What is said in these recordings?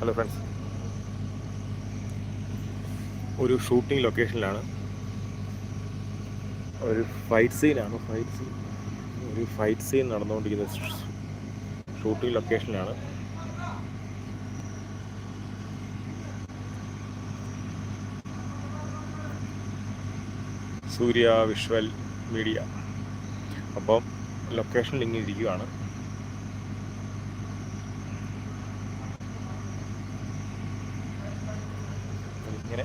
Hello friends ഒരു shooting ലൊക്കേഷനിലാണ് ഒരു ഫൈറ്റ് സീനാണ് ഫൈറ്റ് സീൻ ഒരു ഫൈറ്റ് സീൻ നടന്നുകൊണ്ടിരിക്കുന്ന ഷൂട്ടിംഗ് ലൊക്കേഷനിലാണ് സൂര്യ വിഷ്വൽ മീഡിയ. അപ്പം ലൊക്കേഷൻ ഇങ്ങനെ ഇരിക്കുകയാണ് ഇങ്ങനെ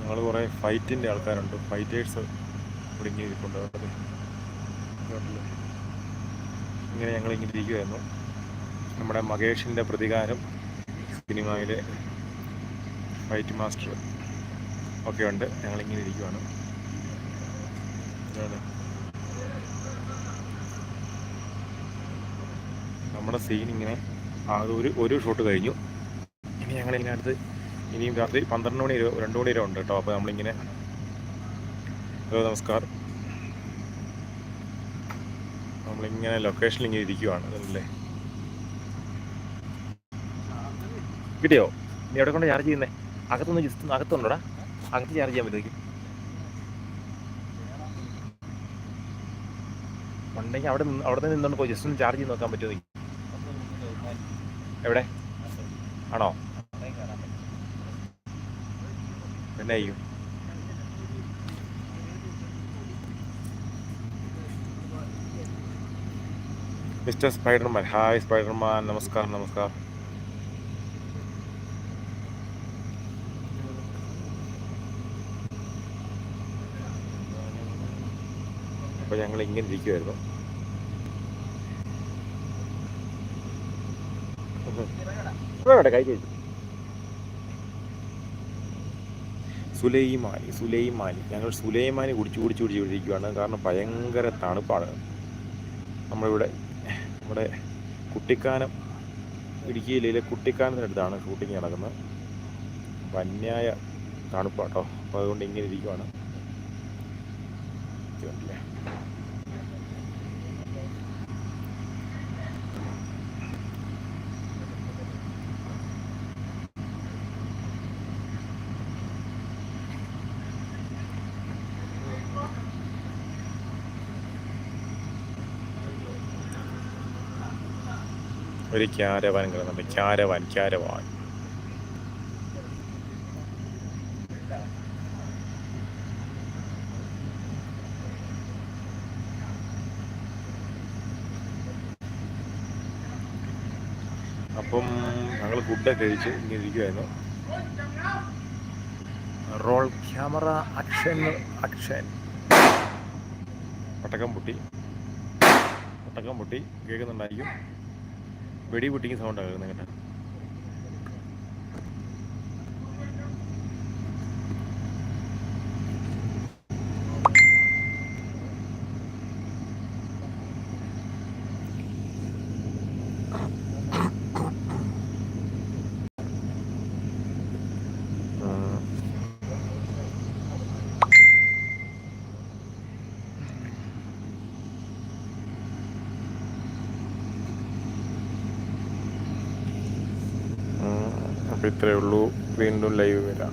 ഞങ്ങൾ കുറേ ഫൈറ്റിന്റെ ആൾക്കാരുണ്ട്. ഫൈറ്റേഴ്സ് ഇവിടെ ഇങ്ങനെ ഇങ്ങനെ ഞങ്ങൾ ഇങ്ങനെ ഇരിക്കുമായിരുന്നു നമ്മുടെ മകേഷിന്റെ പ്രതികാരം സിനിമയിലെ ഫൈറ്റ് മാസ്റ്റർ ഒക്കെ ഉണ്ട്. ഞങ്ങളിങ്ങനെ ഇരിക്കുവാണ്. നമ്മുടെ സീൻ ഇങ്ങനെ ആ ഒരു ഒരു ഷോട്ട് കഴിഞ്ഞു. ഇനി ഞങ്ങൾ ഇതിനകത്ത് ഇനിയും രാത്രി പന്ത്രണ്ട് മണി രണ്ട് മണി വരെ ഉണ്ട് കേട്ടോ. അപ്പോൾ നമ്മളിങ്ങനെ ഹലോ നമസ്കാരം. നമ്മളിങ്ങനെ ലൊക്കേഷനിൽ ഇങ്ങനെ ഇരിക്കുവാണ് അതല്ലേ കിട്ടിയോ? നീ എവിടെ കൊണ്ട് ചാർജ് ചെയ്യുന്നേ? അകത്തൊന്ന് ജസ്റ്റ് അകത്തുണ്ടോടാ? അകത്ത് ചാർജ് ചെയ്യാൻ പറ്റും ഉണ്ടെങ്കിൽ അവിടെ നിന്ന് അവിടെ നിന്ന് പോയി. ജസ്റ്റ് ഒന്ന് ചാർജ് ചെയ്ത് നോക്കാൻ പറ്റുമോ എവിടെ? ആണോ? പിന്നെ ചെയ്യും. Mister Spiderman. Hi Spiderman. നമസ്കാരം നമസ്കാരം. അപ്പോൾ ഞങ്ങൾ ഇങ്ങനെ ഇരിക്കുമായിരുന്നു വേണ്ട കൈ കഴിച്ചു സുലൈമാനി സുലൈമാനി. ഞങ്ങൾ സുലൈമാനി കുടിച്ച് കുടിച്ച് കുടിച്ച് ഇരിക്കുകയാണ് കാരണം ഭയങ്കര തണുപ്പാണ്. നമ്മളിവിടെ നമ്മുടെ കുട്ടിക്കാനം ഇടുക്കി ജില്ലയിലെ കുട്ടിക്കാനത്തിനടുത്താണ് ഷൂട്ടിങ് നടക്കുന്നത്. വന്യായ തണുപ്പാട്ടോ. അപ്പോൾ അതുകൊണ്ട് ഇങ്ങനെ ഇരിക്കുവാണ്? ഒരു ക്യാരവാൻ കിടന്നുണ്ട് ക്യാരവാൻ ക്യാരവാൻ. അപ്പം ഞങ്ങൾ ഫുഡൊക്കെ കഴിച്ച് ഇങ്ങനെ ഇരിക്കുമായിരുന്നു റോൾ ക്യാമറ അക്ഷൻ അക്ഷൻ പട്ടക്കം പൊട്ടി. പട്ടക്കം പൊട്ടി. കേൾക്കുന്നുണ്ടായിരിക്കും. വെടി പൊട്ടിക്കുന്ന സൗണ്ടാണ് കേട്ടോ. അപ്പോൾ ഇത്രയേ ഉള്ളൂ. വീണ്ടും ലൈവ് വരാം.